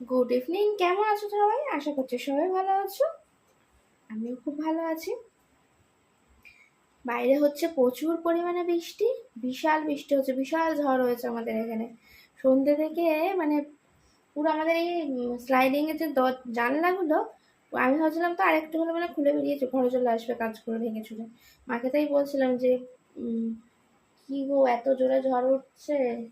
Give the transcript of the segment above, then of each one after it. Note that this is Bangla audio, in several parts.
গুড ইভিনিং কেমন আছো সবাই? আশা করছি সবাই ভালো আছো। আমিও খুব ভালো আছি। বাইরে হচ্ছে প্রচুর পরিমাণে বৃষ্টি। বিশাল বৃষ্টি হচ্ছে, বিশাল ঝড় হয়েছে আমাদের এখানে। সন্ধ্যে থেকে মানে পুরো আমাদের এই স্লাইডিং এর যে দ- জানলাগুলো, আমি ভাবছিলাম তো আরেকটু হলে মানে খুলে বেরিয়েছে ঘরে চলে আসবে কাজগুলো ভেঙে চুরে। মাকে তাই বলছিলাম যে কি গো এত জোরে ঝড় উঠছে?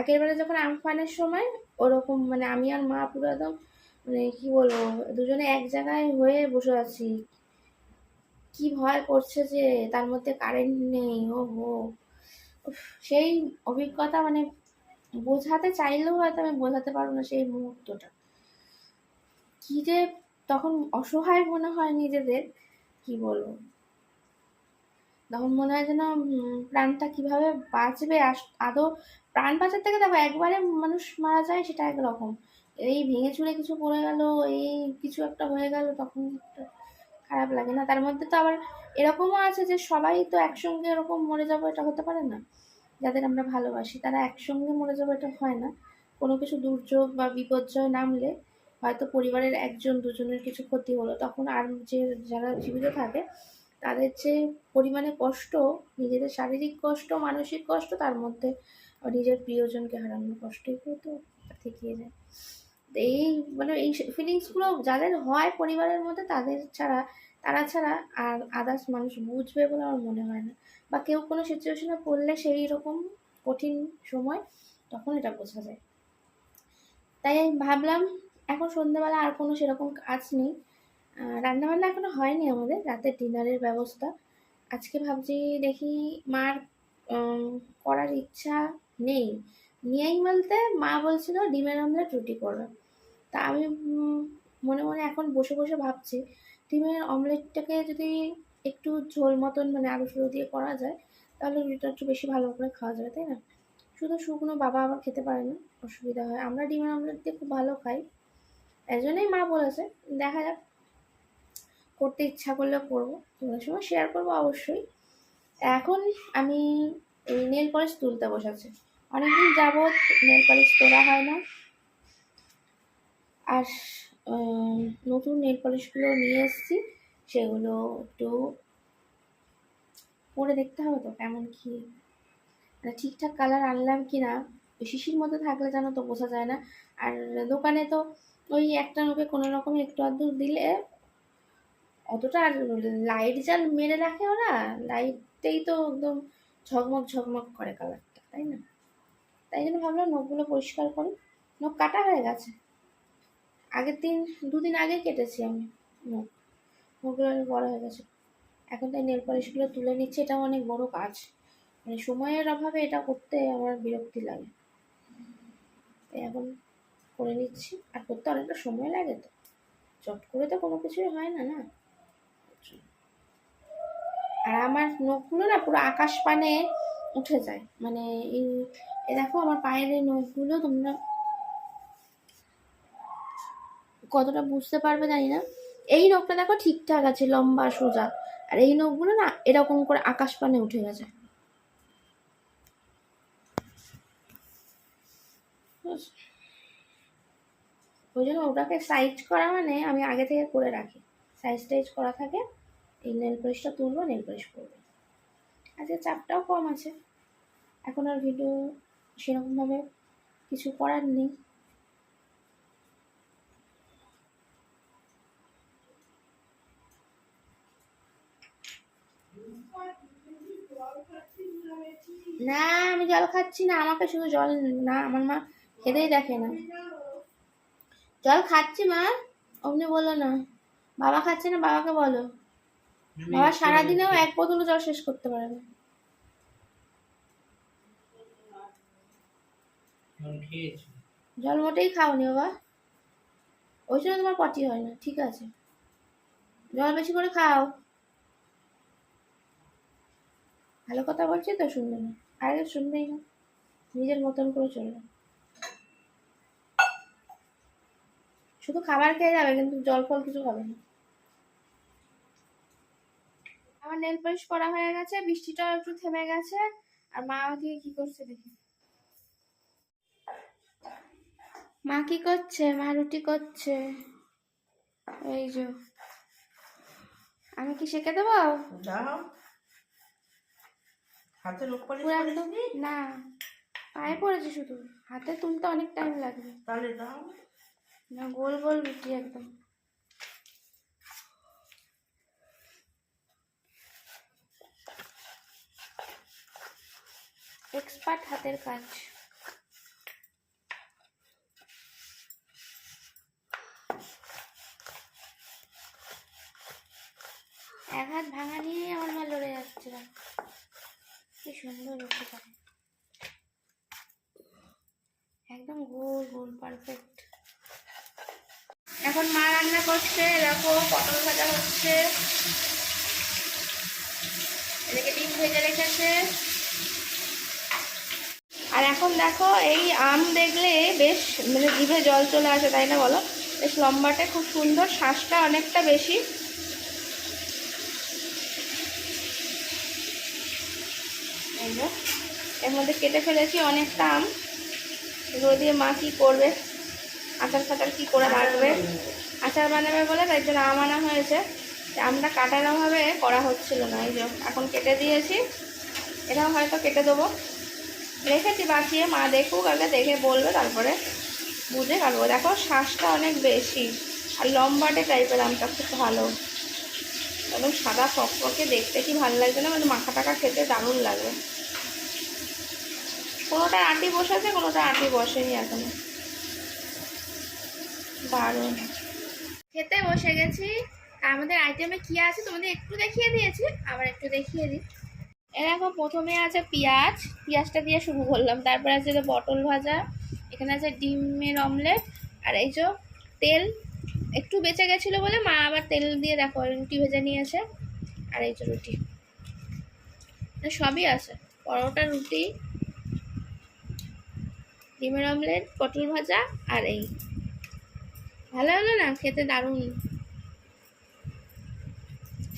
আগের বারে যখন আমফানের সময়, ওরকম মানে আমি আর মা পুরো একদম মানে কি বলব, দুজনে এক জায়গায় হয়ে বসে আছি। কি ভয় করছে যে, তার মধ্যে কারেন্ট নেই ও হো সেই অভিজ্ঞতা মানে বোঝাতে চাইলেও হয়তো আমি বোঝাতে পারব না সেই মুহূর্তটা। কি যে তখন অসহায় মনে হয় নিজেদের, কি বলব। তখন মনে হয় যেন প্রাণটা কীভাবে বাঁচবে? আদৌ প্রাণ বাঁচার থেকে দেখো একবারে মানুষ মারা যায় সেটা একরকম। এই ভেঙে চুরে কিছু পড়ে গেল, এই কিছু একটা হয়ে গেল, তখন খারাপ লাগে না। তার মধ্যে তো আবার এরকমও আছে যে সবাই তো একসঙ্গে এরকম মরে যাব, এটা হতে পারে না। যাদের আমরা ভালোবাসি, তারা একসঙ্গে মরে যাব, এটা হয় না। কোনো কিছু দুর্যোগ বা বিপর্যয় নামলে হয়তো পরিবারের একজন, দুজনের কিছু ক্ষতি হলো। তখন আর যে, যারা জীবিত থাকে তাদের যে পরিমাণে কষ্ট, নিজেদের শারীরিক কষ্ট, মানসিক কষ্ট, তার মধ্যে নিজের প্রিয়জনকে হারানোর কষ্ট, এগুলো তো থেকেই যায়। এই মানে এই ফিলিংসগুলো যাদের হয় পরিবারের মধ্যে, তাদের ছাড়া, তারা ছাড়া আর আদার্স মানুষ বুঝবে বলে আমার মনে হয় না। বা কেউ কোনো সিচুয়েশনে পড়লে সেই রকম কঠিন সময় তখন এটা বোঝা যায়। তাই ভাবলাম, এখন সন্ধ্যেবেলা আর কোনো সেরকম কাজ নেই। রান্নাবান্না এখনও হয়নি আমাদের, রাতের ডিনারের ব্যবস্থা। আজকে ভাবছি দেখি মার করার ইচ্ছা নেই। নেই বলতে মা বলছিল ডিমের অমলেট, রুটি করবে। তা আমি মনে মনে এখন বসে বসে ভাবছি, ডিমের অমলেটটাকে যদি একটু ঝোল মতন মানে আলু ফুলু দিয়ে করা যায়, তাহলে রুটিটা একটু বেশি ভালো করে খাওয়া যাবে, তাই না? শুধু শুকনো বাবা আবার খেতে পারে না, অসুবিধা হয়। আমরা ডিমের অমলেট দিয়ে খুব ভালো খাই। এই জন্যই মা বলেছে, দেখা যাক করতে ইচ্ছা করলে করব। তোমাদের সময় শেয়ার করব অবশ্যই। এখন আমি এই নেল পলিশ তুলতে বসেছি অনেকদিন যাবৎ নেল পলিশ তোলা হয় না। আর নতুন নেল পলিশগুলো নিয়ে এসেছি। সেগুলো একটু পরে দেখতে হবে তো কেমন কি। মানে ঠিকঠাক কালার আনলাম কি না শিশির মধ্যে থাকলে যেন তো বোঝা যায় না। আর দোকানে তো ওই একটা নোকে কোনো রকম একটু আধটু দিলে অতটা আর লাইট জাল মেরে রাখে ওরা লাইটটাই তো একদম ঝকমক ঝকমক করে কালারটা তাই না? তাই জন্য ভাবলাম নখগুলো পরিষ্কার করি। নখ কাটা হয়ে গেছে। আগের দিন, দুদিন আগে কেটেছি আমি নখ। নখগুলো অনেক বড় হয়ে গেছে। এখন তাই নেল পলিশগুলো তুলে নিচ্ছি এটা অনেক বড় কাজ। মানে সময়ের অভাবে এটা করতে আমার বিরক্তি লাগে। তাই এখন করে নিচ্ছি। আর করতে অনেকটা সময় লাগে তো। চট করে তো কোনো কিছুই হয় না না? আর আমার নখগুলো না পুরো আকাশ পানে উঠে যায়। মানে এই দেখো আমার পায়ের এই নখগুলো তোমরা কতটা বুঝতে পারবে জানি না। এই নখটা দেখো ঠিকঠাক আছে, লম্বা, সোজা। আর এই নখগুলো না এরকম করে আকাশ পানে উঠে গেছে। ওই জন্য ওটাকে সাইজ করা মানে আমি আগে থেকে করে রাখি। সাইজ টাইজ করা থাকে এই নেল পলিশটা তুলবো নেল পলিশ করব। আজকে চাপটাও কম আছে। এখন আর ভিডিও সেরকমভাবে কিছু করার নেই। না, আমি জল খাচ্ছি না, আমাকে শুধু জল না, আমার মা খেতেই দেখে না। জল খাচ্ছি মা, অমনি বলো না। বাবা খাচ্ছে না, বাবাকে বলো। বাবা সারাদিনেও এক বোতল জল শেষ করতে পারে না। জল মোটেই খাওনি বাবা। ওই জন্য তোমার পটি হয় না ঠিক আছে। জল বেশি করে খাও। ভালো কথা বলছি তো শুনবে না। আগে শুনবেই না। নিজের মতন করে চলবে। শুধু খাবার খেয়ে যাবে কিন্তু জল ফল কিছু খাবে না। আমার নেল পলিশ করা হয়ে গেছে বৃষ্টিটা একটু থেমে গেছে। আর মা আমাকে কি করছে দেখি। মা কি করছে? মা রুটি করছে। এই যে। আমি কি শেখে দেবো? হাতে লোক না? পায়ে পড়েছে শুধু। হাতে তুলতে অনেক টাইম লাগবে। তাহলে দাও। না গোল গোল রুটি একদম। এক্সপার্ট হাতের কাজ। এক হাত ভাঙা নিয়ে আমার মা লড়ে যাচ্ছে কি সুন্দর রুটি করে একদম গোল গোল পারফেক্ট এখন মা রান্না করছে, দেখো পটল ভাজা হচ্ছে। এদিকে ডিম ভেজে রেখেছে। আর এখন দেখো এই আম দেখলে বেশ মানে জিভে জল চলে আসে, তাই না বলো? বেশ লম্বাটে, খুব সুন্দর, শ্বাসটা অনেকটা বেশি। এর মধ্যে কেটে ফেলেছি অনেকটা আম। এগুলো দিয়ে মা কি করবে? আচার ফাচার কি করে রাখবে? আচার বানাবে বলে তাই জন্য আম আনা হয়েছে। আমটা কাটানোভাবে করা হচ্ছিল না, এই যে, এখন কেটে দিয়েছি। এটাও হয়তো কেটে দেবো। রেখেছি, বাঁচিয়ে মা দেখুক, আগে দেখে বলবে, তারপরে বুঝে কাটবো। দেখো, শ্বাসটা অনেক বেশি, আর লম্বাটে টাইপের আমটা খুব ভালো। একদম সাদা ফকফকে দেখতে কি ভালো লাগবে না মানে মাখা টাকা খেতে দারুণ লাগবে কোনোটা আটি বসেছে, কোনোটা আটি বসেনি এখনও। দারুণ। খেতে বসে গেছি। আমাদের আইটেমে কি আছে, তোমাদের একটু দেখিয়ে দিয়েছি, আবার একটু দেখিয়ে দিই। এরকম প্রথমে আছে পেঁয়াজ, পেঁয়াজটা দিয়ে শুরু করলাম। তারপরে আছে যে পটল ভাজা, এখানে আছে ডিমের অমলেট, আর এই যে তেল একটু বেঁচে গেছিল বলে মা আবার তেল দিয়ে দেখো, রুটি ভেজে নিয়েছে, আর এই যে রুটি। সবই আছে, পরোটা, রুটি, ডিমের অমলেট, পটল ভাজা, আর এই। ভালো হলো না? খেতে দারুণ।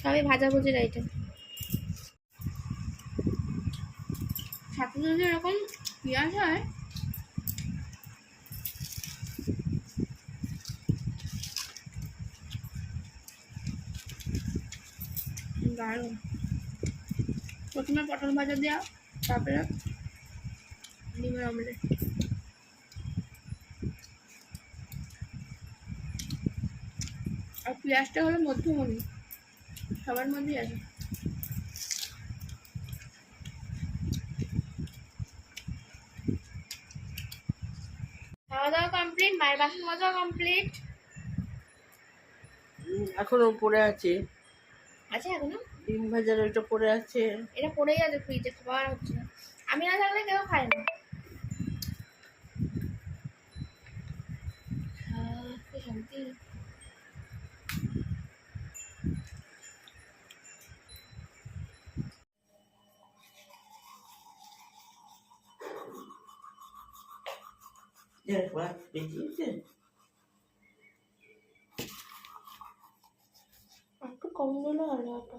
সবই ভাজাভুজির আইটেম যদি এরকম পেঁয়াজ হয়। দারুণ। প্রথমে পটল ভাজা দেওয়া তারপরে ডিমের অমলেট আর পেঁয়াজটা হলো মধ্যমণি, সবার মধ্যেই আছে। খাওয়া দাওয়া কমপ্লিট মায়ের বাসন মাজাও কমপ্লিট এখনও পড়ে আছে। আছে এখনও? ডিম ভাজার ওইটা পড়ে আছে। এটা পড়েই আছে ফ্রিজে খাবার হচ্ছে না। আমি না থাকলে কেউ খায় না। দেখ, বাহ, বেরিয়েছে একটু কম দিলে ভালো হতো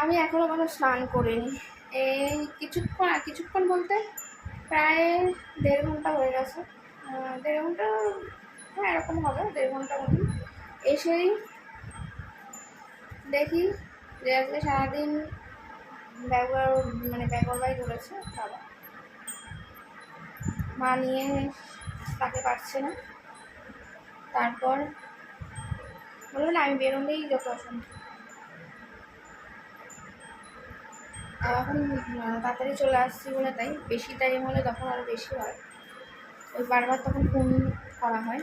আমি এখনও কোনো স্নান করিনি। এই কিছুক্ষণ কিছুক্ষণ বলতে প্রায় দেড় ঘণ্টা হয়ে গেছে। দেড় ঘণ্টা হ্যাঁ এরকম হবে, দেড় ঘণ্টা মতন। এসেই দেখি যে আজকে সারাদিন ব্যবহার মানে ব্যবহারবাই ধরেছে বাবা। মা নিয়ে তাকে পারছে না। তারপর বলব না, আমি বেরোলেই যত অসুবিধা। এখন তাড়াতাড়ি চলে আসছি বলে তাই। বেশি টাইম হলে তখন আরও বেশি হয়। ওই বারবার তখন ফোন করা হয়।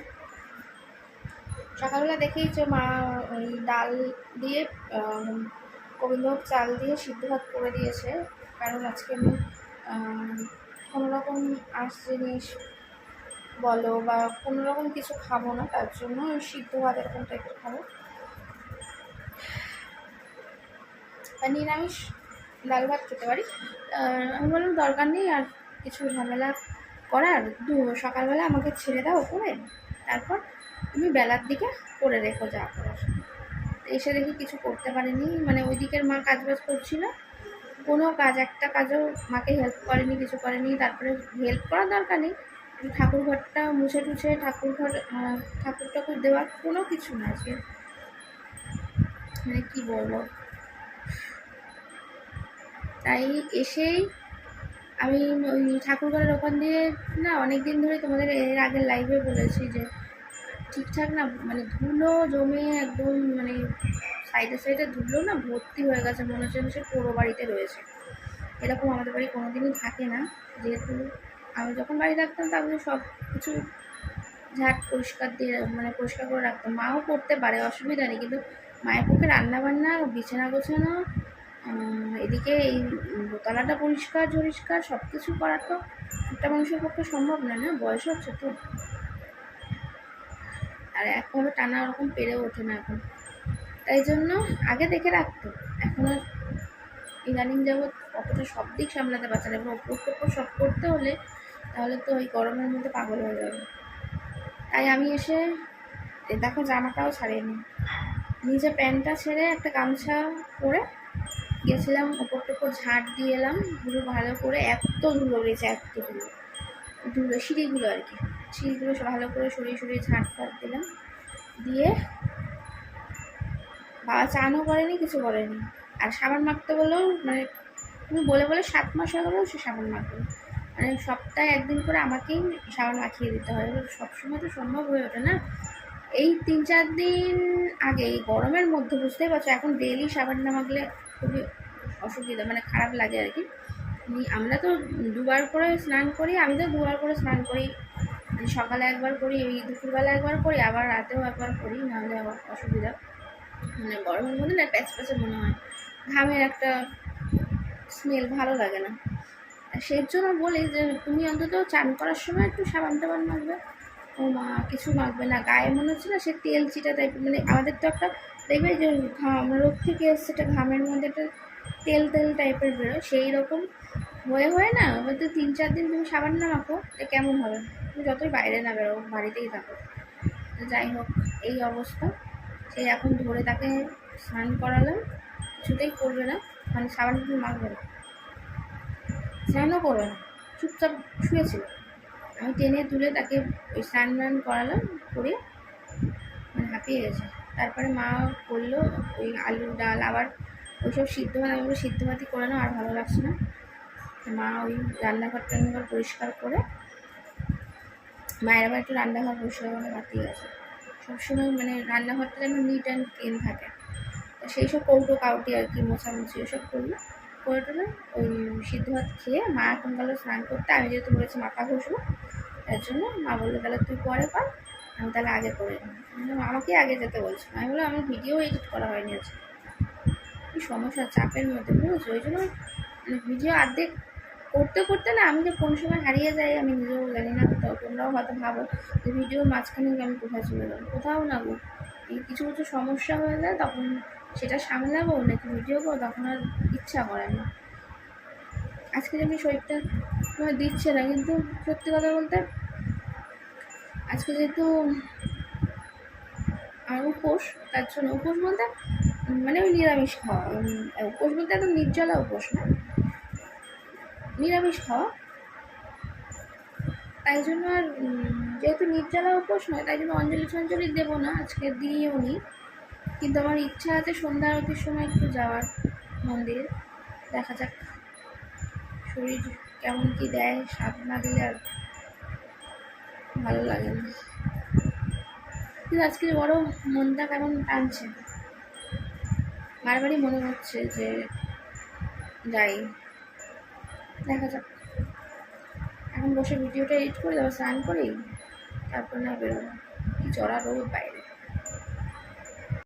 সকালবেলা দেখেইছো মা ওই ডাল দিয়ে গোবিন্দভোগ চাল দিয়ে সিদ্ধ ভাত করে দিয়েছে। কারণ আজকে আমি কোনো রকম আঁশ জিনিস বলো বা কোনো রকম কিছু খাব না, তার জন্য সিদ্ধ ভাত এরকম টাইপের খাব। নিরামিষ ডাল ভাত খেতে পারি। আমি বললাম, দরকার নেই, আর কিছু ঝামেলা করার। দু, সকালবেলা আমাকে ছেড়ে দাও ওপরে। তারপর তুমি বেলার দিকে করে রেখো যা করার। এসে দেখি কিছু করতে পারেনি। মানে ওই দিকের মা কাজ বাজ করছিল। কোনো কাজ, একটা কাজও মাকে হেল্প করেনি, কিছু করেনি। তারপরে হেল্প করার দরকার নেই। ঠাকুর ঘরটা মুছে টুছে ঠাকুর ঘর ঠাকুর ঠাকুর দেওয়ার কোনো কিছু না আজকে মানে কী বলব? তাই এসেই আমি ওই ঠাকুর ঘরের ওখান দিয়ে না অনেক দিন ধরে তোমাদের এর আগের লাইভে বলেছি যে ঠিকঠাক না মানে ধুলো জমে একদম মানে সাইডে সাইডে ধুলো না ভর্তি হয়ে গেছে, মনে হচ্ছে সে পুরো বাড়িতে রয়েছে। এরকম আমাদের বাড়ি কোনো দিনই থাকে না, যেহেতু আমি যখন বাড়ি থাকতাম তাহলে সব কিছু ঝাট পরিষ্কার দিয়ে মানে পরিষ্কার করে রাখতাম। মাও করতে পারে, অসুবিধা নেই, কিন্তু মায়ের পক্ষে রান্না বান্না বিছানা গোছানো এদিকে এই দোতলাটা পরিষ্কার পরিষ্কার সব কিছু করা তো একটা মানুষের পক্ষে সম্ভব না না? বয়স হচ্ছে তো। আর একভাবে টানা ওরকম পেরে ওঠে না এখন। তাই জন্য আগে দেখে রাখতো। এখন আর ইদানিং যাবৎ অতটা সব দিক সামলাতে পারছে না। এবার ওপর টোপর সব করতে হলে তাহলে তো ওই গরমের মধ্যে পাগল হয়ে যাবে। তাই আমি এসে দেখো জামাটাও ছাড়িনি নিজে প্যান্টটা ছেড়ে একটা গামছা পরে গেছিলাম, ওপর টোপর ঝাঁট দিয়ে এলাম, ধুলো ভালো করে, এত ধুলো রয়েছে এত ধুলো। ধুলো, সিঁড়িগুলো আর কি। সিঁড়িগুলো ভালো করে সরিয়ে সরিয়ে ঝাঁট ফাট দিলাম। দিয়ে বাবা চানও করেনি, কিছু করেনি। আর সাবান মাখতে বলেও মানে তুমি বলে বলে সাত মাস হয়ে গেলেও সে সাবান মাখবে মানে সপ্তাহে একদিন করে আমাকেই সাবান মাখিয়ে দিতে হয়। সবসময় তো সম্ভব হয়ে ওঠে না। এই তিন চার দিন আগে গরমের মধ্যে, বুঝতেই পারছ, এখন ডেইলি সাবান না মাখলে খুবই অসুবিধা মানে খারাপ লাগে আর কি। আমরা তো দুবার করে স্নান করি, আমি তো দুবার করে স্নান করি। সকালে একবার করি ওই দুপুরবেলা একবার করি, আবার রাতেও একবার করি, নাহলে আবার অসুবিধা। মানে গরমের মধ্যে না প্যাচ প্যাচে মনে হয়, ঘামের একটা স্মেল ভালো লাগে না। সেই জন্য বলি যে, তুমি অন্তত চান করার সময় একটু সাবান টাবান মাখবে। ও মা কিছু মাখবে না, গায়ে মনে হচ্ছে না সে তেল চিটা টাইপের মানে আমাদের তো একটা দেখবে যে ঘাম, রোগ থেকে এসছে একটা ঘামের মধ্যে একটা তেল তেল টাইপের বেরোয়। সেই রকম হয়ে হয়ে না হয়তো তিন চার দিন তুমি সাবান না মাখো এটা কেমন হবে? তুমি যতই বাইরে না বেরো বাড়িতেই থাকো। তো যাই হোক, এই অবস্থা। সে এখন ধরে তাকে স্নান করালাম, কিছুতেই করবে না মানে সাবান কিছু মাখবে না। স্নানও করবে না, চুপচাপ শুয়েছিল আমি টেনে তুলে তাকে ওই স্নান করালাম, করে মানে হাঁপিয়ে গেছে। তারপরে মা করল ওই আলু ডাল আবার ওইসব সিদ্ধ ভাত আমি সিদ্ধ ভাতই করে নাও, আর ভালো লাগছে না। মা ওই রান্নাঘর টান্নাঘর পরিষ্কার করে, মায়ের আবার একটু রান্নাঘর পরিষ্কার করে রাখতেই গেছে সবসময় মানে রান্নাঘরটা যেন নিট অ্যান্ড ক্লিন থাকে। সেই সব কৌটো কাউটি আর কি, মোছামুছি ওসব করল। করে টোলে ওই সিদ্ধ ভাত খেয়ে মা এখন গেল স্নান করতে। আমি যেহেতু বলেছি মাথা ঘষবো, তার জন্য মা বলল, তাহলে তুই পরে কর। আমি তাহলে আগে করে নিই আমি আমাকে আগে যেতে বলছি আমি বললাম, আমার ভিডিও এডিট করা হয়নি আজকে। কি সমস্যা, চাপের মধ্যে বুঝেছ? ওই জন্য মানে ভিডিও অর্ধেক করতে করতে না আমি যে কোন সময় হারিয়ে যাই আমি নিজেও জানি না তো তোমরাও হয়তো ভাবো যে ভিডিওর মাঝখানে আমি কোথায় চলে যাব? কোথাও না গো। এই কিছু কিছু সমস্যা হয়ে যায়, তখন সেটা সামলাবো নাকি ভিডিও করব, তখন আর ইচ্ছা করে না। আজকে যেমনি শরীরটা দিচ্ছে না, কিন্তু সত্যি কথা বলতে আজকে যেহেতু আর উপোস, তার জন্য উপোস বলতে মানে ওই নিরামিষ খাওয়া উপোস বলতে একদম নির্জলা উপোস না। নিরামিষ খাওয়া। তাই জন্য আর যেহেতু নির্জলা উপোস নয়, তাই জন্য অঞ্জলি সঞ্জলি দেবো না, আজকে দিইও নি। কিন্তু আমার ইচ্ছা আছে সন্ধ্যা আরতির সময় একটু যাওয়ার মন্দিরে। দেখা যাক শরীর কেমন কি দেয়, স্বাদ না দিলে আর ভালো লাগে না। কিন্তু আজকে বড় মনটা কেমন টানছে? বারবারই মনে হচ্ছে যে যাই, দেখা যাক। এখন বসে ভিডিওটা এডিট করে দেবো স্নান করেই তারপর না বেরোবো। কি চড়া রোদ বাইরে।